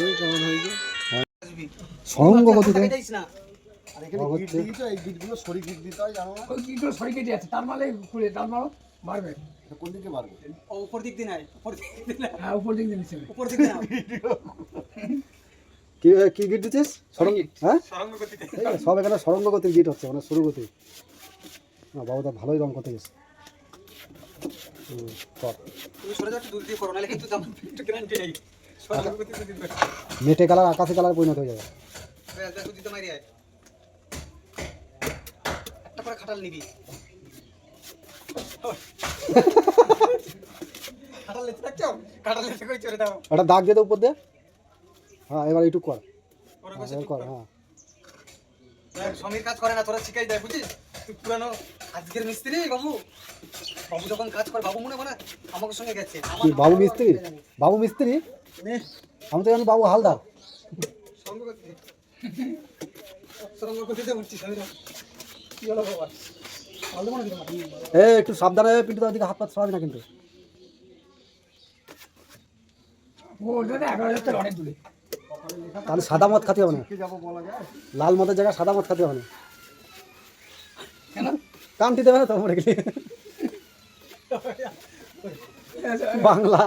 এই কেমন হয়েছে? সরঙ্গ গতিতে আর এখানে ও গিট হচ্ছে- দিয়েছ এই গিটগুলো সরি গিট দিতে হয় জানো না? ওই কিগুলো সরি কেটে আছে তার মানে খুলে তার মানে বাড়বে এটা কোন দিকে পারবে উপর দিক দিয়ে নাই উপর দিক হ্যাঁ উপর দিক দিয়ে নিচে। উপর দিক দিয়ে কি কি গিট দিচ্ছিস সরঙ্গ হ্যাঁ? সব এখানে সরঙ্গ গতির গিট হচ্ছে মানে শুরু গতি না বাবুদা ভালোই রং করতে গেছে। তুমি সরে যাও একটু দূর দিয়ে করো নাহলে কিন্তু গ্যারান্টি নেই। মেটে কালার আকাশি কালার পরিণত হয়ে যাবে। একটা খাটাল নিবি। একটা দাগ দিয়ে উপর দিয়ে। হ্যাঁ এবার এইটুকু কর। হ্যাঁ, কর হ্যাঁ। সমীর কাজ করে না তোরা শিখাই দেয় বুঝিস তুই পুরানো আজকের মিস্ত্রি বাবু। বাবু যখন কাজ করে বাবু মনে আমাকে সঙ্গে গেছে। বাবু মিস্ত্রি? বাবু মিস্ত্রি? আমি তো বাবু, হালদার। এ, একটু সাবধানে পিন্টু তার দিকে হাত পাত সরাবি না কিন্তু। তাহলে সাদা মদ খাতে হবে না। লাল মদের জায়গায় সাদা মদ খাতে হবে না। কামটি দেবে না তো মরে বাংলা।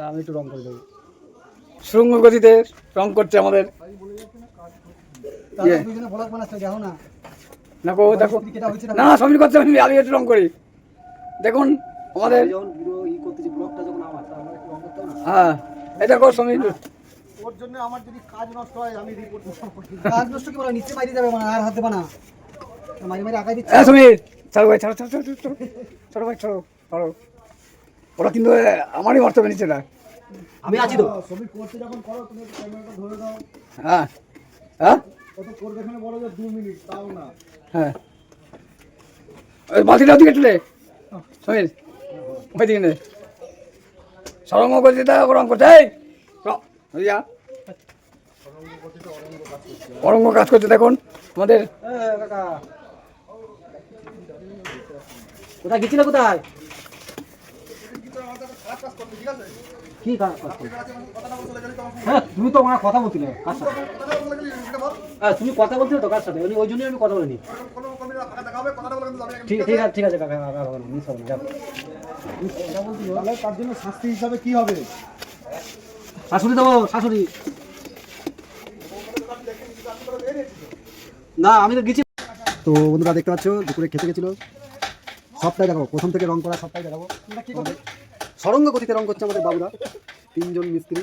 আমি একটু রং করে দেবো। সুরঙ্গ গতিতে রং করছে আমাদের। না। দেখো। দেখো কেটা না? সমীর করছে আমি আমি একটু রং করি। দেখুন আমাদের না? হ্যাঁ। এটা দেখো সমীর ওর জন্য আমার যদি কাজ নষ্ট হয় আমি রিপোর্ট কাজ নষ্ট কি বলো? নিচে মারি যাবে না আর হাত দেবে না। মারি মারি আগাই দিচ্ছে। হ্যাঁ সমীর ছাড়ো ভাই ছাড়ো ছাড়ো ছাড়ো ছাড়ো ছাড়ো ভাই ছাড়ো ছাড়ো। ওরা কিন্তু আমারই মারতে হবে নিচে না। আমি আছি তো। ছবি করতে যখন করো তুমি ক্যামেরাটা ধরে দাও। হ্যাঁ হ্যাঁ? কত করবে এখানে বলো যে দু মিনিট তাও না। হ্যাঁ। ওই বালতিটা ওদিকে তুলে সমীর ওই দিকে নে। সরঙ্গ গতিতে রং করছে এই রং, যা। অরঙ্গ কাজ করছে দেখুন আমাদের কাকা কোথায় গেছিলে কোথায়? কি কাজ করছ? হ্যাঁ তুমি তো আমার কথা বলছিলে কার সাথে? হ্যাঁ তুমি কথা বলছিলে তো কার সাথে? ওই- ওই জন্যই আমি কথা বলিনি। ঠিক ঠিক আছে ঠিক আছে কাকা না মিস হবে না তার জন্য শাস্তি হিসাবে কি হবে? শাশুড়ি দেবো শাশুড়ি। না আমি তো গেছি। তো বন্ধুরা দেখতে পাচ্ছ দুপুরে খেতে গেছিল। সবটাই দেখাবো। প্রথম থেকে রং করা সবটাই দেখাবো। সরঙ্গ গতিতে রং করছে আমাদের বাবুদা তিনজন মিস্ত্রি।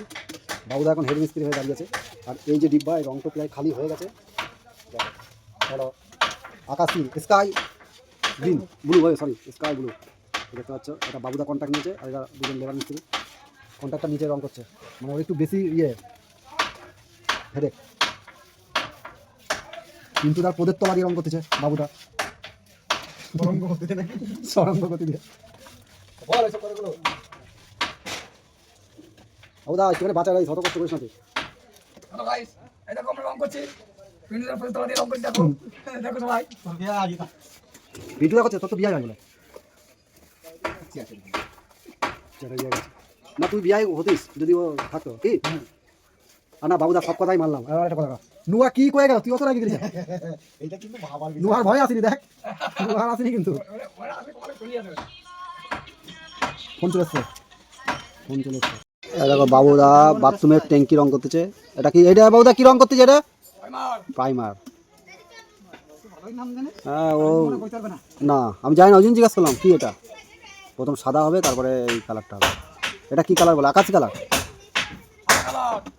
বাবুদা এখন হেড মিস্ত্রি হয়ে দাঁড়িয়েছে আর এই যে ডিব্বা এই রংটা প্রায় খালি হয়ে গেছে। দেখো, আকাশি স্কাই গ্রিন ব্লু হয়ে সরি স্কাই ব্লু দেখতে পাচ্ছ এটা বাবুদা কন্ট্যাক্ট নিয়েছে আর এটা দুজন লেবার মিস্ত্রি। কন্ট্রাক্টটা নিচে রং করছে। মানে একটু বেশি ইয়ে হেডেক কিন্তু তার প্রদত্ত বাড়ি রং করতেছে বাবুদা সরঙ্গ গতি নাকি? সরঙ্গ গতি দিয়ে। বল এসব করে গুলো বাবুদা বাঁচা কষ্ট করিস না তুই হ্যালো গাইস এই দেখো আমরা রং করছি। পিন্ডুদার পরে তোমাদের রং করছি দেখো। দেখো সবাই। ভিডিও করছে তোর তো বিয়ে হয়ে গেল। না তুই বিয়ে হতিস যদি ও থাকতো। কি? আর না বাবুদা সব কথাই মারলাম আর একটা কথা। নুয়া কি কয়ে গেল? তুই অত রাখি দিলি। এটা কিন্তু ভাবার নুয়ার ভয় আসেনি দেখ। নুয়ার আসেনি কিন্তু। ফোন চলে এসছে ফোন চলে এসছে দেখো বাবুদা বাথরুমের ট্যাঙ্কি রং করতেছে। এটা কি এটা বাবুদা কি রং করতেছে এটা? প্রাইমার। হ্যাঁ ও না আমি জানি না ওই জন্য জিজ্ঞাসা করলাম কি এটা? প্রথম সাদা হবে তারপরে এই কালারটা হবে। এটা কি কালার বলে? আকাশি কালার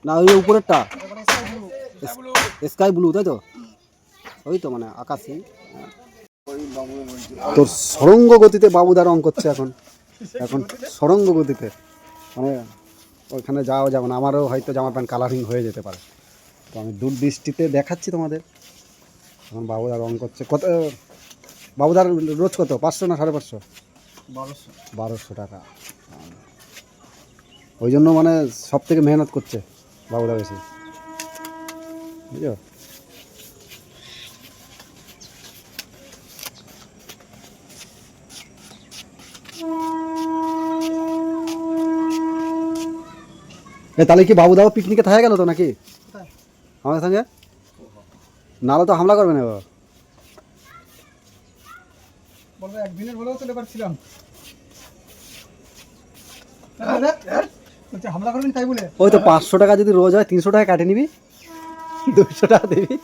না ওই উপরেরটা। স্কাই ব্লু তাই তো? ওই তো মানে আকাশি তোর সরঙ্গ গতিতে বাবুদা রং করছে এখন। এখন সরঙ্গ গতিতে মানে ওইখানে যাওয়া যাবে না। আমারও হয়তো জামা প্যান্ট কালারিং হয়ে যেতে পারে। তো আমি দূর দৃষ্টিতে দেখাচ্ছি তোমাদের। এখন বাবুদা রং করছে। কত বাবুদার রোজ কত? পাঁচশো না সাড়ে পাঁচশো? বারোশো। বারোশো টাকা। ওই জন্য মানে সব থেকে মেহনত করছে বাবুদা বেশি। Yeah. ताली बाबू पिकनिक था गलो तो ना कि? हमारे हाँ, संगे नाला तो हमला कर बने हमला तो तीन सौ टाइम काटे नहीं দুশো টাকা দিবি।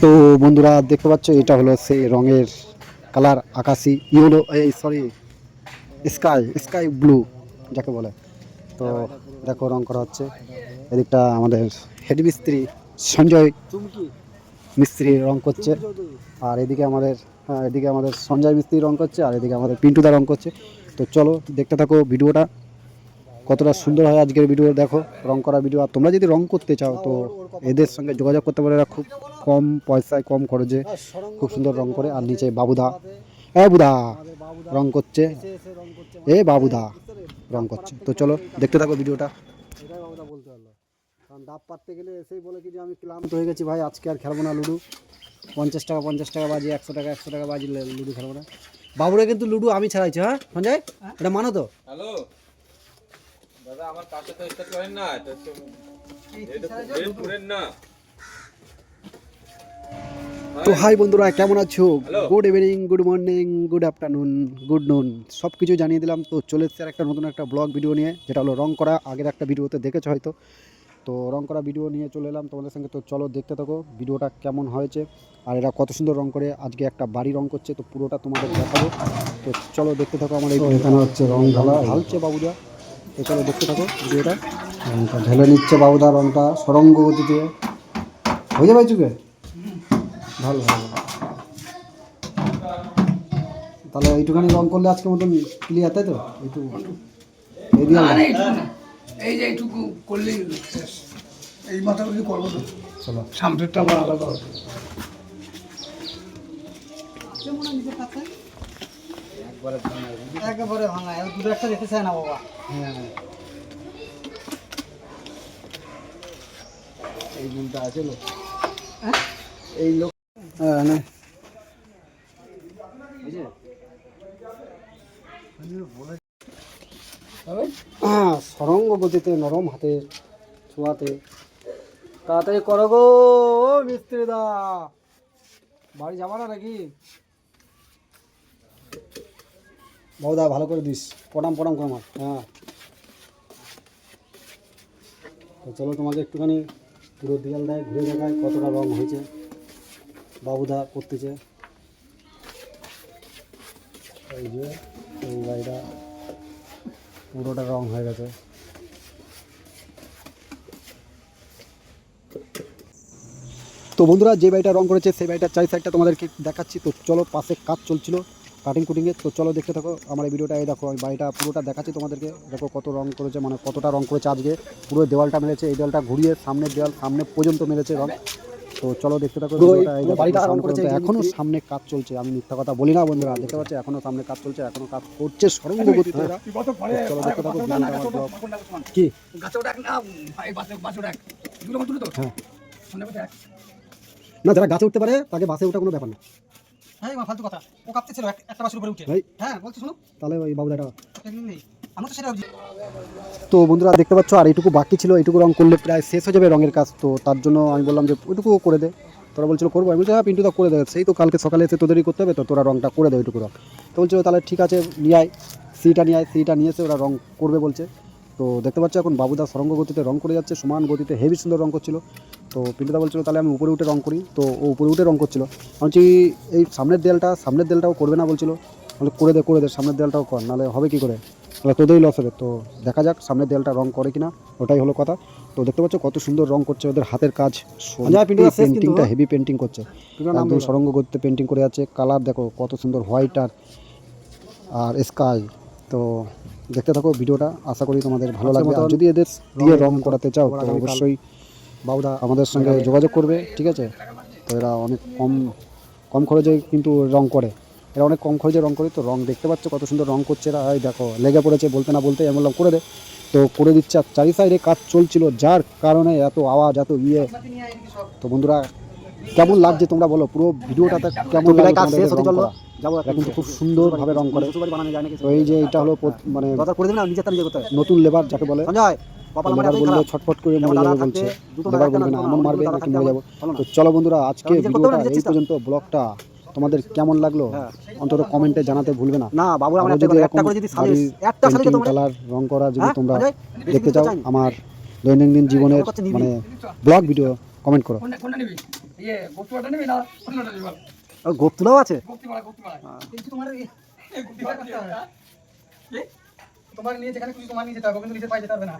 তো বন্ধুরা, দেখতে পাচ্ছ, এটা হলো সেই রঙের কালার আকাশি, ইয়েলো এই সরি স্কাই স্কাই ব্লু যাকে বলে। তো দেখো, রং করা হচ্ছে। এদিকটা আমাদের হেড মিস্ত্রি সঞ্জয় মিস্ত্রি রং করছে। আর এদিকে আমাদের এদিকে আমাদের সঞ্জয় মিস্ত্রি রং করছে, আর এদিকে আমাদের পিন্টুদা রং করছে। তো চলো, দেখতে থাকো ভিডিওটা। কতটা সুন্দর হয় আজকের ভিডিও, দেখো, রং করা ভিডিও। আর তোমরা যদি রং করতে চাও, তো এদের সঙ্গে যোগাযোগ করতে পারো। এরা খুব কম পয়সায়, কম খরচে খুব সুন্দর রং করে। আর নিচে বাবুদা। এ বুদা রং করছে। এ বাবুদা, রং করছে। তো চলো, দেখতে থাকো ভিডিওটা। বলতে পারল। কারণ ডাব পাততে গেলে এসেই বলে কি যে আমি ক্লান্ত হয়ে গেছি, ভাই, আজকে আর খেলব না, লুডু। পঞ্চাশ টাকা পঞ্চাশ টাকা বাজি একশো টাকা একশো টাকা বাজি লুডু খেলব না। বাবুরা কিন্তু লুডু আমি ছাড়াইছি হ্যাঁ? সঞ্জয়? এটা মানো তো। হ্যালো? দাদা আমার কাছে তো স্টার্ট করেন না এটা তো না। তো হাই বন্ধুরা কেমন আছো? Good evening good morning good afternoon good noon সব কিছু জানিয়ে দিলাম। তো চলে এসছে আর একটা নতুন একটা ব্লগ ভিডিও নিয়ে যেটা হলো রং করা। আগের একটা ভিডিওতে দেখেছ হয়তো। তো রং করা ভিডিও নিয়ে চলে এলাম তোমাদের সঙ্গে। তো চলো দেখতে থাকো ভিডিওটা কেমন হয়েছে আর এরা কত সুন্দর রং করে আজকে একটা বাড়ি রং করছে। তো পুরোটা তোমাদের দেখাবো। তো চলো দেখতে থাকো আমার এই এখানে হচ্ছে রং ঢালা। ঢালছে বাবুদা। তো চলো দেখতে থাকো ভিডিওটা রংটা ঢেলে নিচ্ছে বাবুদা রংটা সরঙ্গ গতিতে। হয়ে যাবে চুকে ভালো ভালো। তাহলে এইটুখানি রং করলে আজকের মতন ক্লিয়ার তাই তো? এইটুকু। এই দিয়ে। এই যে এইটুকু করলেই শেষ। এই মাথাগুলি করব তো। চলো। সামনেরটা আবার আলাদা হবে। একেবারে ভাঙা দুটো একটা যেতে চায় না বাবা। হ্যাঁ এই গুণটা আছে লোক। এই লোক হ্যাঁ নে। হ্যাঁ, সরঙ্গ গতিতে নরম হাতে ছোঁয়াতে তাড়াতাড়ি করো গো ও মিস্ত্রি বাড়ি যাবা না নাকি? বৌদা ভালো করে দিস। পটাম পটাম করে মার হ্যাঁ। তো চলো তোমাকে একটুখানি পুরো দেয়ালটায় ঘুরে দেখায় কতটা রং হয়েছে। বাবুদা করতেছে। এই যে এই পুরোটা রং হয়ে গেছে। তো বন্ধুরা, যে বাড়িটা রং করেছে, সেই বাড়িটার চারি সাইডটা তোমাদেরকে দেখাচ্ছি। তো চলো, পাশে কাজ চলছিল কাটিং কুটিংয়ে তো চলো, দেখতে থাকো, আমার এই ভিডিওটা, এই দেখো, এই বাড়িটা পুরোটা দেখাচ্ছি তোমাদেরকে। দেখো কত রং করেছে মানে কতটা রং করেছে আজকে। পুরো দেওয়ালটা মেরেছে, এই দেওয়ালটা ঘুরিয়ে সামনের দেওয়াল, সামনে পর্যন্ত মেরেছে রং। তো চলো দেখতে থাকো এখনও সামনে কাজ চলছে আমি মিথ্যা কথা বলি না বন্ধুরা দেখতে পাচ্ছি? এখনও সামনে কাজ চলছে এখনও কাজ করছে সরঙ্গ গতিতে চলো দেখতে থাকো কি? না হ্যাঁ। না যারা গাছে উঠতে পারে তাকে বাসে ওঠা কোনো ব্যাপার না। হ্যাঁ ফালতু কথা। ও কাঁপতে ছিল একটা বাসের উপরে উঠে। হ্যাঁ বলছি শোনো। তাহলে ওই বাবুদাটা নেই। তো বন্ধুরা দেখতে পাচ্ছ, আর এইটুকু বাকি ছিল, এইটুকু রং করলে প্রায় শেষ হয়ে যাবে রঙের কাজ। তো তার জন্য আমি বললাম যে, ওইটুকু করে দে। তোরা বলছিল, করব। আমি বলছি হ্যাঁ পিন্টু তো করে দে সেই তো কালকে সকালে এসে তোদেরই করতে হবে, তো তোরা রংটা করে দে ওইটুকু রং। তো বলছিল, তাহলে ঠিক আছে, নিয়ে আয়। সিটা নিয়ে আয়, সিটা নিয়ে এসে ওরা রং করবে বলছে। তো দেখতে পাচ্ছ, এখন বাবুদা সরঙ্গ গতিতে রং করে যাচ্ছে, সমান গতিতে হেভি সুন্দর রং করছিল। তো পিন্টুদা বলছিল, তাহলে আমি উপরে উঠে রং করি। তো ও উপরে উঠে রং করছিল। আমি এই সামনের দেয়ালটা, সামনের দেয়ালটাও করবে না? বলছিল। তাহলে করে দে করে দে, সামনের দেয়ালটাও কর, নাহলে হবে কি করে? তাহলে তোদেরই লস হবে। তো দেখা যাক সামনের দেয়ালটা রং করে কিনা ওটাই হলো কথা। তো দেখতে পাচ্ছ কত সুন্দর রং করছে ওদের হাতের কাজ। পেন্টিংটা হেভি পেন্টিং করছে। সরঙ্গ গতিতে পেন্টিং করে আছে কালার দেখো কত সুন্দর হোয়াইট আর আর স্কাই তো দেখতে থাকো ভিডিওটা আশা করি তোমাদের ভালো লাগবে। আর যদি এদের দিয়ে রং করাতে চাও তো অবশ্যই বাবুদা আমাদের সঙ্গে যোগাযোগ করবে ঠিক আছে? তো এরা অনেক কম কম খরচে কিন্তু রং করে। এরা অনেক কম খরচে রং করে তো রং দেখতে পাচ্ছ কত সুন্দর রং করছে এরা। এই দেখো লেগে পড়েছে বলতে না বলতে আমি বললাম করে দে। তো করে দিচ্ছে আর চারি সাইডে কাজ চলছিল যার কারণে এত আওয়াজ এত ইয়ে। তো বন্ধুরা কেমন লাগছে তোমরা বলো? পুরো ভিডিওটাতে কেমন কিন্তু খুব সুন্দরভাবে রং করে। তো এই যে এটা হলো মানে নতুন লেবার যাকে বলে। লেবার বললে ছটফট করে মরে যাবে বলছে। লেবার বলবে না আমার মারবে নাকি মরে যাব। তো চলো বন্ধুরা আজকে ভিডিওটা এই পর্যন্ত ব্লগটা তোমাদের কেমন লাগল? হ্যাঁ। অন্তত কমেন্টে জানাতে ভুলবে না। না বাবু আমার একটা যদি একটা করে যদি শালিশ একটা তোমরা কালার রং করা যদি হ্যাঁ, তোমরা দেখতে চাও আমার দৈনন্দিন জীবনের কাছে নিবি। মানে ব্লগ ভিডিও কমেন্ট করো। কোনটা কোনটা নিবি? ইয়ে বস্তুটা নিবি না? অন্যটা নিবি বল। আর গোপ তোলাও আছে? তোমার নিয়ে যেখানে খুশি তোমার নিয়ে যেতে হবে কিন্তু নিজের পায়ে যেতে হবে না।